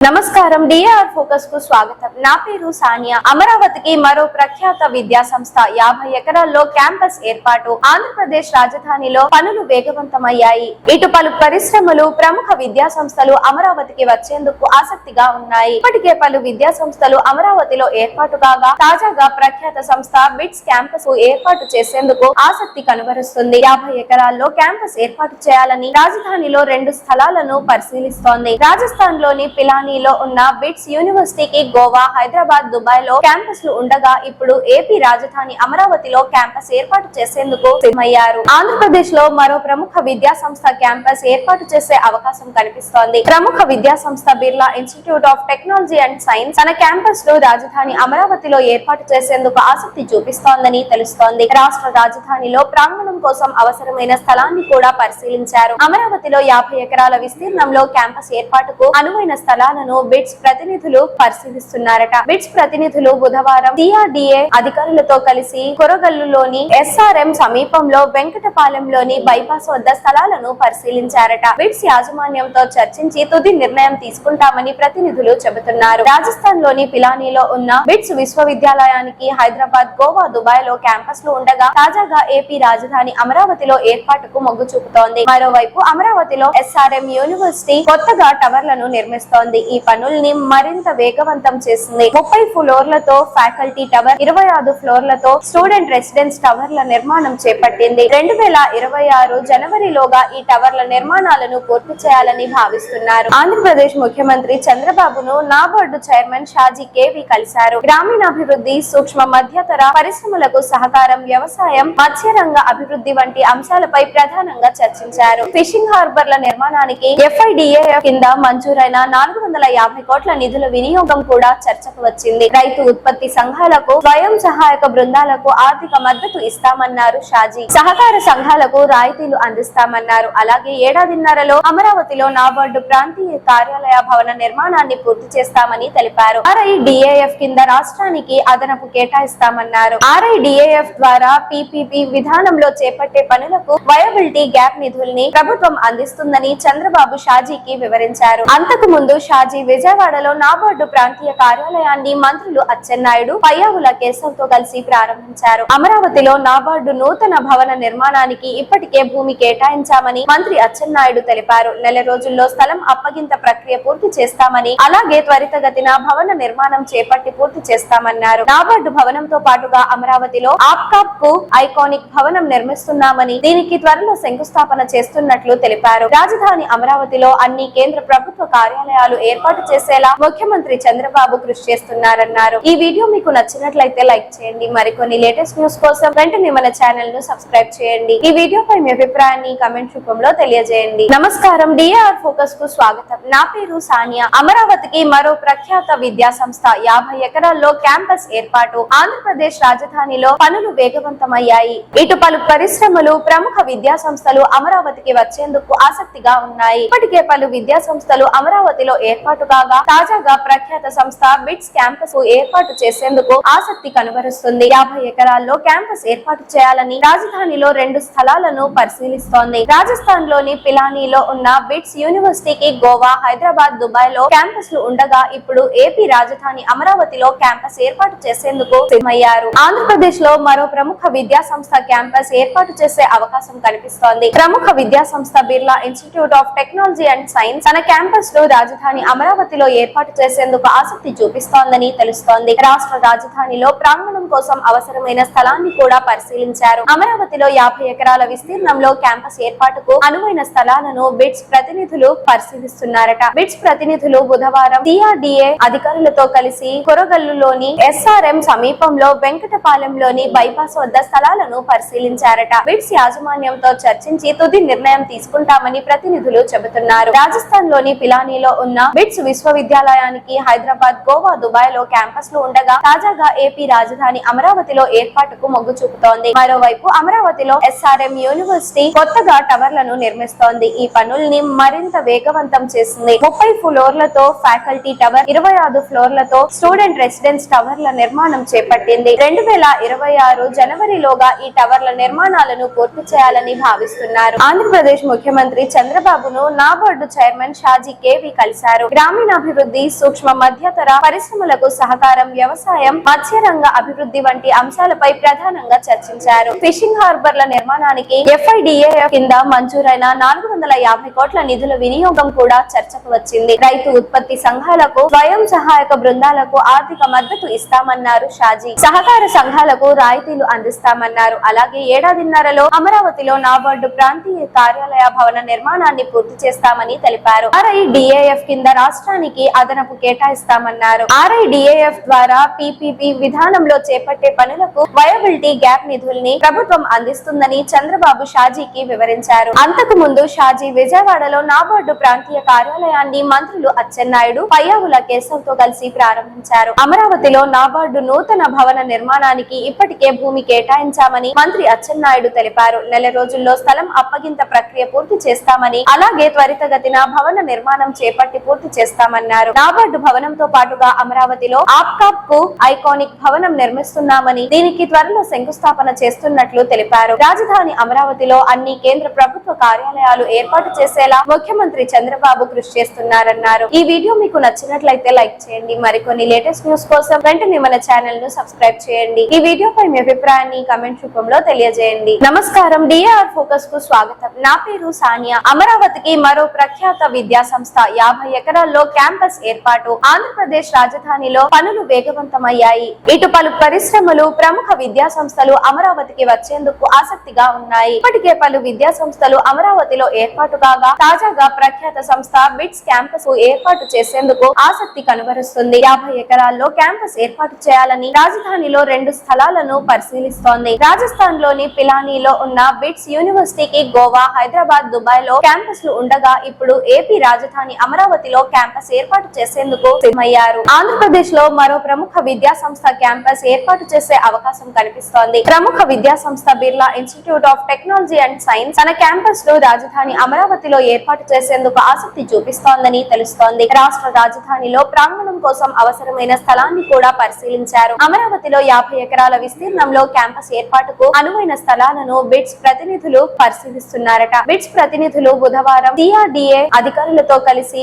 నమస్కారం. డిఆర్ ఫోకస్కు స్వాగతం. నా పేరు సానియా. అమరావతికి మరో ప్రఖ్యాత విద్యా సంస్థ యాభై ఎకరాల్లో క్యాంపస్ ఏర్పాటు ఆంధ్రప్రదేశ్ రాజధానిలో పనులు వేగవంతమయ్యాయి. ఇటు పలు పరిశ్రమలు ప్రముఖ విద్యా సంస్థలు అమరావతికి వచ్చేందుకు ఆసక్తిగా ఉన్నాయి. ఇప్పటికే పలు విద్యా సంస్థలు అమరావతిలో ఏర్పాటు కాగా తాజాగా ప్రఖ్యాత సంస్థ బిట్స్ క్యాంపస్ ఏర్పాటు చేసేందుకు ఆసక్తి కనబరుస్తుంది. యాభై ఎకరాల్లో క్యాంపస్ ఏర్పాటు చేయాలని రాజధానిలో రెండు స్థలాలను పరిశీలిస్తోంది. రాజస్థాన్లోని పిలానీలో ఉన్న బిట్స్ యూనివర్సిటీకి గోవా హైదరాబాద్ దుబాయ్లో క్యాంపస్లు ఉండగా ఇప్పుడు ఏపీ రాజధాని అమరావతిలో క్యాంపస్ ఏర్పాటు చేసేందుకు సిద్ధమయ్యారు. ఆంధ్రప్రదేశ్లో మరో ప్రముఖ విద్యా సంస్థ క్యాంపస్ ఏర్పాటు చేసే అవకాశం కనిపిస్తోంది. ప్రముఖ విద్యా సంస్థ Birla institute of technology and science తన క్యాంపస్ను రాజధాని అమరావతిలో ఏర్పాటు చేసేందుకు ఆసక్తి చూపిస్తోందని తెలుస్తోంది. రాష్ట్ర రాజధానిలో ప్రాంగణం కోసం అవసరమైన స్థలాన్ని కూడా పరిశీలించారు. అమరావతిలో యాభై ఎకరాల విస్తీర్ణంలో క్యాంపస్ ఏర్పాటుకు అనువైన స్థలాలను బిట్స్ ప్రతినిధులు పరిశీలిస్తున్నారట. బిట్స్ ప్రతినిధులు బుధవారం సిఆర్డిఏ అధికారులతో కలిసి కొరగల్లులోని ఎస్ఆర్ఎం సమీపంలో వెంకటపాలెంలోని బైపాస్ వద్ద స్థలాలను పరిశీలించారట. బిట్స్ యాజమాన్యంతో చర్చించి తుది నిర్ణయం తీసుకుంటామని ప్రతినిధులు చెబుతున్నారు. రాజస్థాన్లోని పిలానీలో ఉన్న బిట్స్ విశ్వవిద్యాలయానికి హైదరాబాద్ గోవా దుబాయ్లో క్యాంపస్లు ఉండగా తాజాగా ఏపీ రాజధాని అమరావతిలో ఏర్పాటుకు మొగ్గు చూపుతోంది. మరోవైపు అమరావతిలో ఎస్ఆర్ఎం యూనివర్సిటీ కొత్తగా టవర్లను నిర్మిస్తోంది. ఈ పనుల్ని మరింత వేగవంతం చేసింది ముప్పై ఫ్లోర్లతో ఫ్యాకల్టీ టవర్ ఇరవై ఆరు ఫ్లోర్లతో స్టూడెంట్ రెసిడెన్స్ టవర్ల నిర్మాణం చేపట్టింది. రెండు వేల ఇరవై ఆరు జనవరిలోగా ఈ టవర్ల నిర్మాణాలను పూర్తి చేయాలని భావిస్తున్నారు. ఆంధ్రప్రదేశ్ ముఖ్యమంత్రి చంద్రబాబును నాబార్డు చైర్మన్ షాజీ కేవి కలిశారు. గ్రామీణాభివృద్ధి సూక్ష్మ మధ్యతర పరిశ్రమలకు సహకారం వ్యవసాయం మత్స్యరంగ అభివృద్ధి వంటి అంశాలపై ప్రధానంగా చర్చించారు. ఫిషింగ్ హార్బర్ల నిర్మాణానికి ఎఫ్ఐడిఏ కింద మంజూరైన నాలుగు వందల యాభై కోట్ల నిధుల వినియోగం కూడా చర్చకు వచ్చింది. రైతు ఉత్పత్తి సంఘాలకు స్వయం సహాయక బృందాలకు ఆర్థిక మద్దతు ఇస్తామన్నారు షాజీ. సహకార సంఘాలకు రాయితీలు అందిస్తామన్నారు. అలాగే ఏడాదిన్నరలో అమరావతిలో నాబార్డు ప్రాంతీయ కార్యాలయ భవన నిర్మాణాన్ని పూర్తి చేస్తామని తెలిపారు. ఆర్ఐడిఏఎఫ్ కింద రాష్ట్రానికి అదనపు కేటాయిస్తామన్నారు. ఆర్ఐడిఏఎఫ్ ద్వారా పిపిపి విధానంలో చేపట్టే పనులకు వయబిలిటీ గ్యాప్ నిధుల్ని ప్రభుత్వం అందిస్తుందని చంద్రబాబు షాజీకి వివరించారు. అంతకు ముందు షాజీ విజయవాడలో నాబార్డు ప్రాంతీయ కార్యాలయాన్ని మంత్రులు అచ్చెన్నాయుడు పయ్యావుల కేశవ్తో కలిసి ప్రారంభించారు. అమరావతిలో నాబార్డు నూతన భవన నిర్మాణానికి ఇప్పటికే భూమి కేటాయించామని మంత్రి అచ్చెన్నాయుడు తెలిపారు. నెల రోజుల్లో స్థలం అప్పగింత ప్రక్రియ పూర్తి చేస్తామని అలాగే త్వరితగతిన భవన నిర్మాణం చేపట్టి పూర్తి చేస్తామన్నారు. నాబార్డు భవనంతో పాటుగా అమరావతిలో ఆప్కాప్కు ఐకానిక్ భవనం నిర్మిస్తున్నామని దీనికి త్వరలో శంకుస్థాపన చేస్తున్నట్లు తెలిపారు. రాజధాని అమరావతిలో అన్ని కేంద్ర ప్రభుత్వ కార్యాలయాలు ఏర్పాటు ఏర్పాటు చేసేలా ముఖ్యమంత్రి చంద్రబాబు కృషి చేస్తున్నారన్నారు. ఈ వీడియో మీకు నచ్చినట్లయితే లైక్ చేయండి. మరికొన్ని లేటెస్ట్ న్యూస్ కోసం వెంటనే మన ఛానల్ను సబ్స్క్రైబ్ చేయండి. ఈ వీడియోపై మీ అభిప్రాయాన్ని కమెంట్ రూపంలో తెలియజేయండి. నమస్కారం. డిఆర్ ఫోకస్కు స్వాగతం. నా పేరు సానియా. అమరావతికి మరో ప్రఖ్యాత విద్యా సంస్థ యాభై ఎకరాల్లో క్యాంపస్ ఏర్పాటు. ఆంధ్రప్రదేశ్ రాజధానిలో పనులు వేగవంతమయ్యాయి. ఇటు పలు పరిశ్రమలు ప్రముఖ విద్యా సంస్థలు అమరావతికి వచ్చేందుకు ఆసక్తిగా ఉన్నాయి. ఇప్పటికే పలు విద్యా సంస్థలు అమరావతిలో ఏర్పాటు కాగా తాజాగా ప్రఖ్యాత సంస్థ బిట్స్ క్యాంపస్ ఏర్పాటు చేసేందుకు ఆసక్తి కనబరుస్తుంది. యాభై ఎకరాల్లో క్యాంపస్ ఏర్పాటు చేయాలని రాజధానిలో రెండు స్థలాలను పరిశీలిస్తోంది. రాజస్థాన్లోని పిలానీలో ఉన్న బిట్స్ యూనివర్సిటీకి గోవా హైదరాబాద్ దుబాయ్లో క్యాంపస్లు ఉండగా ఇప్పుడు ఏపీ రాజధాని అమరావతిలో క్యాంపస్ ఏర్పాటు చేసేందుకు సిద్ధమయ్యారు. ఆంధ్రప్రదేశ్లో మరో ప్రముఖ విద్యా సంస్థ క్యాంపస్ ఏర్పాటు చేసే అవకాశం కనిపిస్తోంది. ప్రముఖ విద్యా సంస్థ Birla institute of technology and science తన క్యాంపస్లో రాజధాని అమరావతిలో ఏర్పాటు చేసేందుకు ఆసక్తి చూపిస్తోందని తెలుస్తోంది. రాష్ట్ర రాజధానిలో ప్రాంగణం కోసం అవసరమైన స్థలాన్ని కూడా పరిశీలించారు. అమరావతిలో యాభై ఎకరాల విస్తీర్ణంలో క్యాంపస్ ఏర్పాటుకు అనువైన స్థలాలను బిట్స్ ప్రతినిధులు పరిశీలిస్తున్నారట. బిట్స్ ప్రతినిధులు బుధవారం సిఆర్డిఏ అధికారులతో కలిసి కొరగల్లులోని ఎస్ఆర్ఎం సమీపంలో వెంకటపాలెంలోని బైపాస్ వద్ద స్థలాలను పరిశీలించారట. బిట్స్ యాజమాన్యంతో చర్చించి తుది నిర్ణయం తీసుకుంటామని ప్రతినిధులు చెబుతున్నారు. రాజస్థాన్లోని పిలానీలో ఉన్న బిట్స్ విశ్వవిద్యాలయానికి హైదరాబాద్ గోవా దుబాయ్లో క్యాంపస్లు ఉండగా తాజాగా ఏపీ రాజధాని అమరావతిలో ఏర్పాటుకు మొగ్గు చూపుతోంది. మరోవైపు అమరావతిలో ఎస్ఆర్ఎం యూనివర్సిటీ కొత్తగా టవర్లను నిర్మిస్తోంది. ఈ పనుల్ని మరింత వేగవంతం చేసింది. ముప్పై ఫ్లోర్లతో ఫ్యాకల్టీ టవర్ ఇరవై ఆరు ఫ్లోర్లతో స్టూడెంట్ రెసిడెన్స్ టవర్ల నిర్మాణం చేపట్టింది. రెండు వేల ఇరవై ఆరు జనవరిలోగా ఈ టవర్ల నిర్మాణాలను పూర్తి చేయాలని భావిస్తున్నారు. ఆంధ్రప్రదేశ్ ముఖ్యమంత్రి చంద్రబాబును నాబార్డు చైర్మన్ షాజీ కేవి కలిశారు. గ్రామీణాభివృద్ధి సూక్ష్మ మధ్యతర పరిశ్రమలకు సహకారం వ్యవసాయం మత్స్యరంగ అభివృద్ధి వంటి అంశాలపై ప్రధానంగా చర్చించారు. ఫిషింగ్ హార్బర్ల నిర్మాణానికి ఎఫ్ఐడిఏఎఫ్ కింద మంజూరైన నాలుగు వందల యాభై కోట్ల నిధుల వినియోగం కూడా చర్చకు వచ్చింది. రైతు ఉత్పత్తి సంఘాలకు స్వయం సహాయక బృందాలకు ఆర్థిక మద్దతు ఇస్తామన్నారు షాజీ. సహకార సంఘాలకు రాయితీలు అందిస్తామన్నారు. అలాగే ఏడాదిన్నరలో అమరావతిలో నాబార్డు ప్రాంతీయ కార్యాలయ భవన నిర్మాణాన్ని పూర్తి చేస్తామని తెలిపారు. ఆర్ఐడిఏఎఫ్ కింద రాష్ట్రానికి అదనపు కేటాయిస్తామన్నారు. ఆర్ఐడిఏఎఫ్ ద్వారా పిపిపి విధానంలో చేపట్టే పనులకు వయబిలిటీ గ్యాప్ నిధుల్ని ప్రభుత్వం అందిస్తుందని చంద్రబాబు షాజీకి వివరించారు. అంతకు ముందు షాజీ విజయవాడలో నాబార్డు ప్రాంతీయ కార్యాలయాన్ని మంత్రులు అచ్చెన్నాయుడు పయ్యావుల కేశవ్తో కలిసి ప్రారంభించారు. అమరావతిలో నాబార్డు నూతన భవన నిర్మాణానికి ఇప్పటికే భూమి కేటాయించామని మంత్రి అచ్చెన్నాయుడు తెలిపారు. నెల రోజుల్లో స్థలం అప్పగింత ప్రక్రియ పూర్తి చేస్తామని అలాగే త్వరితగతిన భవన నిర్మాణం చేపట్టి పూర్తి చేస్తామన్నారు. నాబార్డు భవనంతో పాటుగా అమరావతిలో ఆప్కాప్కు ఐకానిక్ భవనం నిర్మిస్తున్నామని దీనికి త్వరలో శంకుస్థాపన చేస్తున్నట్లు తెలిపారు. రాజధాని అమరావతిలో అన్ని కేంద్ర ప్రభుత్వ కార్యాలయాలు ఏర్పాటు చేసేలా ముఖ్యమంత్రి చంద్రబాబు కృషి చేస్తున్నారన్నారు. ఈ వీడియో మీకు నచ్చినట్లయితే లైక్ చేయండి. మరికొన్ని లేటెస్ట్ న్యూస్ కోసం వెంటనే మన ఛానల్ను సబ్స్క్రైబ్ చేయండి. ఈ వీడియోపై మీ అభిప్రాయాన్ని కమెంట్ రూపంలో తెలియజేయండి. నమస్కారం. డిఆర్ ఫోకస్కు స్వాగతం. నా పేరు సానియా. అమరావతికి మరో ప్రఖ్యాత విద్యా సంస్థ యాభై ఎకరాల జిల్లాల్లో క్యాంపస్ ఏర్పాటు ఆంధ్రప్రదేశ్ రాజధానిలో పనులు వేగవంతమయ్యాయి. ఇటు పలు పరిశ్రమలు ప్రముఖ విద్యా సంస్థలు అమరావతికి వచ్చేందుకు ఆసక్తిగా ఉన్నాయి. ఇప్పటికే పలు విద్యా సంస్థలు అమరావతిలో ఏర్పాటు కాగా తాజాగా ప్రఖ్యాత సంస్థ బిట్స్ క్యాంపస్ ఏర్పాటు చేసేందుకు ఆసక్తి కనబరుస్తుంది. యాభై ఎకరాల్లో క్యాంపస్ ఏర్పాటు చేయాలని రాజధానిలో రెండు స్థలాలను పరిశీలిస్తోంది. రాజస్థాన్లోని పిలానీలో ఉన్న బిట్స్ యూనివర్సిటీకి గోవా హైదరాబాద్ దుబాయ్లో క్యాంపస్లు ఉండగా ఇప్పుడు ఏపీ రాజధాని అమరావతిలో క్యాంపస్ ఏర్పాటు చేసేందుకు సిద్ధమయ్యారు. ఆంధ్రప్రదేశ్లో మరో ప్రముఖ విద్యా సంస్థ క్యాంపస్ ఏర్పాటు చేసే అవకాశం కనిపిస్తోంది. ప్రముఖ విద్యా సంస్థ Birla institute of technology and science తన క్యాంపస్ను రాజధాని అమరావతిలో ఏర్పాటు చేసేందుకు ఆసక్తి చూపిస్తోందని తెలుస్తోంది. రాష్ట్ర రాజధానిలో ప్రాంగణం కోసం అవసరమైన స్థలాన్ని కూడా పరిశీలించారు. అమరావతిలో యాభై ఎకరాల విస్తీర్ణంలో క్యాంపస్ ఏర్పాటుకు అనువైన స్థలాలను బిట్స్ ప్రతినిధులు పరిశీలిస్తున్నారట. బిట్స్ ప్రతినిధులు బుధవారం సిఆర్డిఏ అధికారులతో కలిసి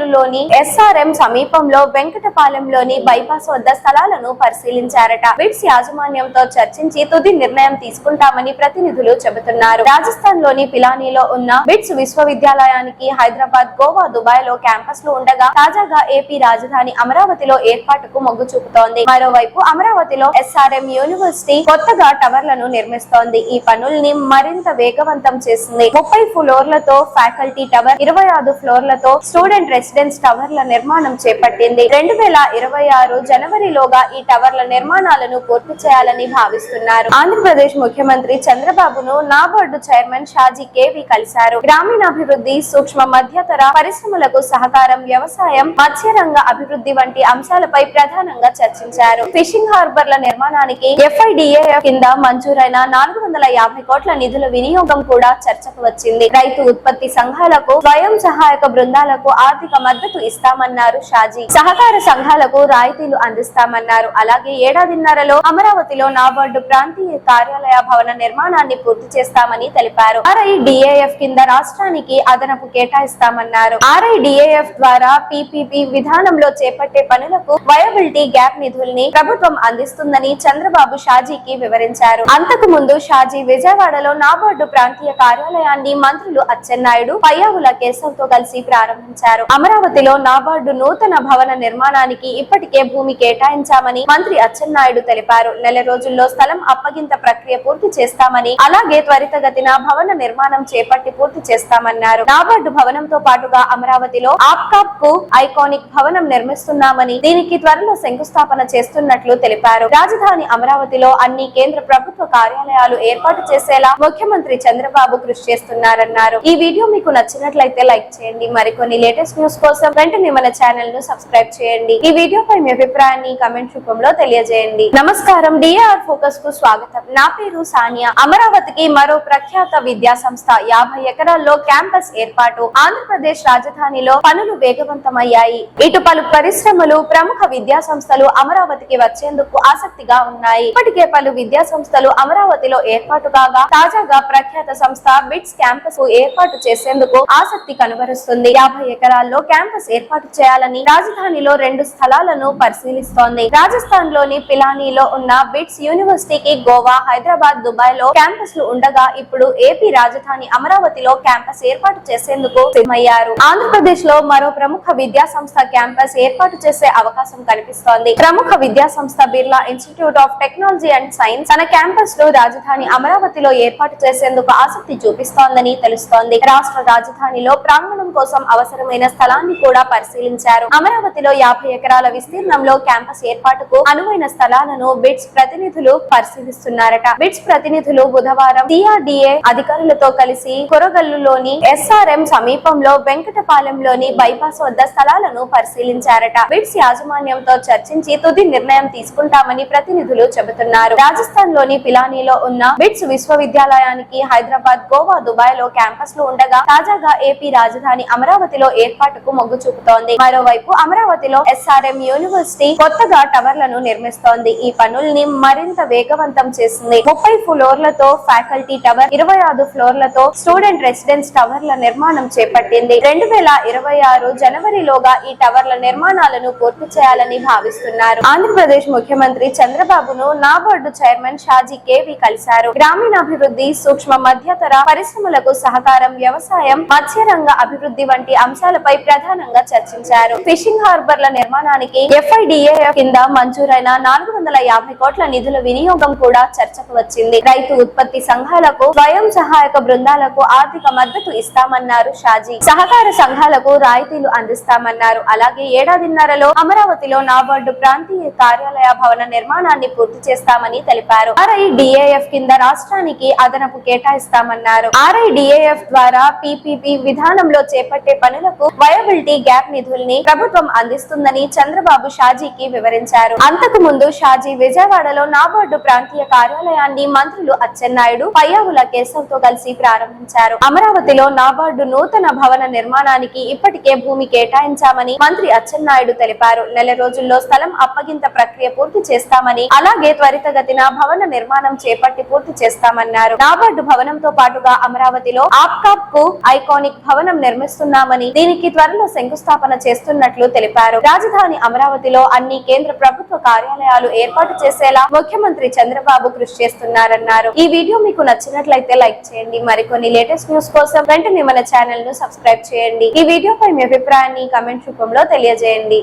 కొరగల్లులోని ఎస్ఆర్ఎం సమీపంలో వెంకటపాలెంలోని బైపాస్ వద్ద స్థలాలను పరిశీలించారట. బిట్స్ యాజమాన్యంతో చర్చించి తుది నిర్ణయం తీసుకుంటామని ప్రతినిధులు చెబుతున్నారు. రాజస్థాన్లోని పిలానీలో ఉన్న బిట్స్ విశ్వవిద్యాలయానికి హైదరాబాద్ గోవా దుబాయ్లో క్యాంపస్లు ఉండగా తాజాగా ఏపీ రాజధాని అమరావతిలో ఏర్పాటుకు మొగ్గు చూపుతోంది. మరోవైపు అమరావతిలో ఎస్ఆర్ఎం యూనివర్సిటీ కొత్తగా టవర్లను నిర్మిస్తోంది. ఈ పనుల్ని మరింత వేగవంతం చేసింది. ముప్పై ఫ్లోర్లతో ఫ్యాకల్టీ టవర్ ఇరవై ఆరు ఫ్లోర్లతో స్టూడెంట్ రెసిడెన్స్ టవర్ల నిర్మాణం చేపట్టింది. రెండు వేల ఇరవై ఆరు జనవరిలోగా ఈ టవర్ల నిర్మాణాలను పూర్తి చేయాలని భావిస్తున్నారు. ఆంధ్రప్రదేశ్ ముఖ్యమంత్రి చంద్రబాబును నాబార్డు చైర్మన్ షాజీ కేవి కలిశారు. గ్రామీణాభివృద్ధి సూక్ష్మ మధ్యతర పరిశ్రమలకు సహకారం వ్యవసాయం మత్స్యరంగ అభివృద్ధి వంటి అంశాలపై ప్రధానంగా చర్చించారు. ఫిషింగ్ హార్బర్ల నిర్మాణానికి ఎఫ్ఐడిఏఎఫ్ కింద మంజూరైన నాలుగు వందల యాభై కోట్ల నిధుల వినియోగం కూడా చర్చకు వచ్చింది. రైతు ఉత్పత్తి సంఘాలకు స్వయం సహాయక బృందాలకు ఆర్థిక మద్దతు ఇస్తామన్నారు షాజీ. సహకార సంఘాలకు రాయితీలు అందిస్తామన్నారు. అలాగే ఏడాదిన్నరలో అమరావతిలో నాబార్డు ప్రాంతీయ కార్యాలయ భవన నిర్మాణాన్ని పూర్తి చేస్తామని తెలిపారు. ఆర్ఐడిఏఎఫ్ కింద రాష్ట్రానికి అదనపు కేటాయిస్తామన్నారు. ఆర్ఐడిఏఎఫ్ ద్వారా పిపిపి విధానంలో చేపట్టే పనులకు వయబిలిటీ గ్యాప్ నిధుల్ని ప్రభుత్వం అందిస్తుందని చంద్రబాబు షాజీకి వివరించారు. అంతకు ముందు షాజీ విజయవాడలో నాబార్డు ప్రాంతీయ కార్యాలయాన్ని మంత్రులు అచ్చెన్నాయుడు పయ్యావుల కేశవ్తో కలిసి ప్రారంభించారు. అమరావతిలో నాబార్డు నూతన భవన నిర్మాణానికి ఇప్పటికే భూమి కేటాయించామని మంత్రి అచ్చెన్నాయుడు తెలిపారు. నెల రోజుల్లో స్థలం అప్పగింత ప్రక్రియ పూర్తి చేస్తామని అలాగే త్వరితగతిన భవన నిర్మాణం చేపట్టి పూర్తి చేస్తామన్నారు. నాబార్డు భవనంతో పాటుగా అమరావతిలో ఆప్కాప్కు ఐకానిక్ భవనం నిర్మిస్తున్నామని దీనికి త్వరలో శంకుస్థాపన చేస్తున్నట్లు తెలిపారు. రాజధాని అమరావతిలో అన్ని కేంద్ర ప్రభుత్వ కార్యాలయాలు ఏర్పాటు చేసేలా ముఖ్యమంత్రి చంద్రబాబు కృషి చేస్తున్నారన్నారు. ఈ వీడియో మీకు నచ్చినట్లయితే లైక్ చేయండి. మరికొన్ని లేటెస్ట్ న్యూస్ కోసం వెంటనే మన ఛానల్ను సబ్స్క్రైబ్ చేయండి. ఈ వీడియోపై మీ అభిప్రాయాన్ని కమెంట్ రూపంలో తెలియజేయండి. నమస్కారం డిఆర్ ఫోకస్కు స్వాగతం. నా పేరు సానియా. అమరావతికి మరో ప్రఖ్యాత విద్యా సంస్థ యాభై ఎకరాల్లో క్యాంపస్ ఏర్పాటు. ఆంధ్రప్రదేశ్ రాజధానిలో పనులు వేగవంతమయ్యాయి. ఇటు పలు పరిశ్రమలు ప్రముఖ విద్యా సంస్థలు అమరావతికి వచ్చేందుకు ఆసక్తిగా ఉన్నాయి. ఇప్పటికే పలు విద్యా సంస్థలు అమరావతిలో ఏర్పాటు కాగా తాజాగా ప్రఖ్యాత సంస్థ బిట్స్ క్యాంపస్ ఏర్పాటు చేసేందుకు ఆసక్తి కనబరుస్తుంది. యాభై ఎకరాల్లో క్యాంపస్ ఏర్పాటు చేయాలని రాజధానిలో రెండు స్థలాలను పరిశీలిస్తోంది. రాజస్థాన్లోని పిలానీలో ఉన్న బిట్స్ యూనివర్సిటీకి గోవా హైదరాబాద్ దుబాయ్లో క్యాంపస్లు ఉండగా ఇప్పుడు ఏపీ రాజధాని అమరావతిలో క్యాంపస్ ఏర్పాటు చేసేందుకు సిద్ధమయ్యారు. ఆంధ్రప్రదేశ్లో మరో ప్రముఖ విద్యా సంస్థ క్యాంపస్ ఏర్పాటు చేసే అవకాశం కనిపిస్తోంది. ప్రముఖ విద్యా సంస్థ Birla institute of technology and science తన క్యాంపస్ను రాజధాని అమరావతిలో ఏర్పాటు చేసేందుకు ఆసక్తి చూపిస్తోందని తెలుస్తోంది. రాష్ట్ర రాజధానిలో ప్రాంగణం కోసం అవసరమైన స్థలం స్థలాన్ని కూడా పరిశీలించారు. అమరావతిలో యాభై ఎకరాల విస్తీర్ణంలో క్యాంపస్ ఏర్పాటుకు అనువైన స్థలాలను బిట్స్ ప్రతినిధులు పరిశీలిస్తున్నారట. బిట్స్ ప్రతినిధులు బుధవారం సిఆర్డిఏ అధికారులతో కలిసి కొరగల్లులోని ఎస్ఆర్ఎం సమీపంలో వెంకటపాలెంలోని బైపాస్ వద్ద స్థలాలను పరిశీలించారట. బిట్స్ యాజమాన్యంతో చర్చించి తుది నిర్ణయం తీసుకుంటామని ప్రతినిధులు చెబుతున్నారు. రాజస్థాన్లోని పిలానీలో ఉన్న బిట్స్ విశ్వవిద్యాలయానికి హైదరాబాద్ గోవా దుబాయ్లో క్యాంపస్లో ఉండగా తాజాగా ఏపీ రాజధాని అమరావతిలో ఏర్పాటు ఏర్పాటుకు మొగ్గు చూపుతోంది. మరోవైపు అమరావతిలో ఎస్ఆర్ఎం యూనివర్సిటీ కొత్తగా టవర్లను నిర్మిస్తోంది. ఈ పనుల్ని మరింత వేగవంతం చేసింది. ముప్పై ఫ్లోర్లతో ఫ్యాకల్టీ టవర్ ఇరవై ఆరు ఫ్లోర్లతో స్టూడెంట్ రెసిడెన్స్ టవర్ల నిర్మాణం చేపట్టింది. రెండు వేల ఇరవై ఆరు జనవరిలోగా ఈ టవర్ల నిర్మాణాలను పూర్తి చేయాలని భావిస్తున్నారు. ఆంధ్రప్రదేశ్ ముఖ్యమంత్రి చంద్రబాబును నాబార్డు చైర్మన్ షాజీ కేవి కలిశారు. గ్రామీణాభివృద్ధి సూక్ష్మ మధ్యతర పరిశ్రమలకు సహకారం వ్యవసాయం మత్స్యరంగ అభివృద్ధి వంటి అంశాలపై ప్రధానంగా చర్చించారు. ఫిషింగ్ హార్బర్ల నిర్మాణానికి ఎఫ్ఐడిఏ కింద మంజూరైన నాలుగు వందల యాభై కోట్ల నిధుల వినియోగం కూడా చర్చకు వచ్చింది. రైతు ఉత్పత్తి సంఘాలకు స్వయం సహాయక బృందాలకు ఆర్థిక మద్దతు ఇస్తామన్నారు షాజీ. సహకార సంఘాలకు రాయితీలు అందిస్తామన్నారు. అలాగే ఏడాదిన్నరలో అమరావతిలో నాబార్డు ప్రాంతీయ కార్యాలయ భవన నిర్మాణాన్ని పూర్తి చేస్తామని తెలిపారు. ఆర్ఐడిఏఎఫ్ కింద రాష్ట్రానికి అదనపు కేటాయిస్తామన్నారు. ఆర్ఐడిఏఎఫ్ ద్వారా పిపిపి విధానంలో చేపట్టే పనులకు వయబిలిటీ గ్యాప్ నిధుల్ని ప్రభుత్వం అందిస్తుందని చంద్రబాబు షాజీకి వివరించారు. అంతకు ముందు షాజీ విజయవాడలో నాబార్డు ప్రాంతీయ కార్యాలయాన్ని మంత్రులు అచ్చెన్నాయుడు పయ్యావుల కేశవ్తో కలిసి ప్రారంభించారు. అమరావతిలో నాబార్డు నూతన భవన నిర్మాణానికి ఇప్పటికే భూమి కేటాయించామని మంత్రి అచ్చెన్నాయుడు తెలిపారు. నెల రోజుల్లో స్థలం అప్పగింత ప్రక్రియ పూర్తి చేస్తామని అలాగే త్వరితగతిన భవన నిర్మాణం చేపట్టి పూర్తి చేస్తామన్నారు. నాబార్డు భవనంతో పాటుగా అమరావతిలో ఆప్కాప్కు ఐకానిక్ భవనం నిర్మిస్తున్నామని దీనికి త్వరలో శంకుస్థాపన చేస్తున్నట్లు తెలిపారు. రాజధాని అమరావతిలో అన్ని కేంద్ర ప్రభుత్వ కార్యాలయాలు ఏర్పాటు చేసేలా ముఖ్యమంత్రి చంద్రబాబు కృషి చేస్తున్నారన్నారు. ఈ వీడియో మీకు నచ్చినట్లయితే లైక్ చేయండి. మరికొన్ని లేటెస్ట్ న్యూస్ కోసం వెంటనే మన ఛానల్ను సబ్స్క్రైబ్ చేయండి. ఈ వీడియోపై మీ అభిప్రాయాన్ని కమెంట్ రూపంలో తెలియజేయండి.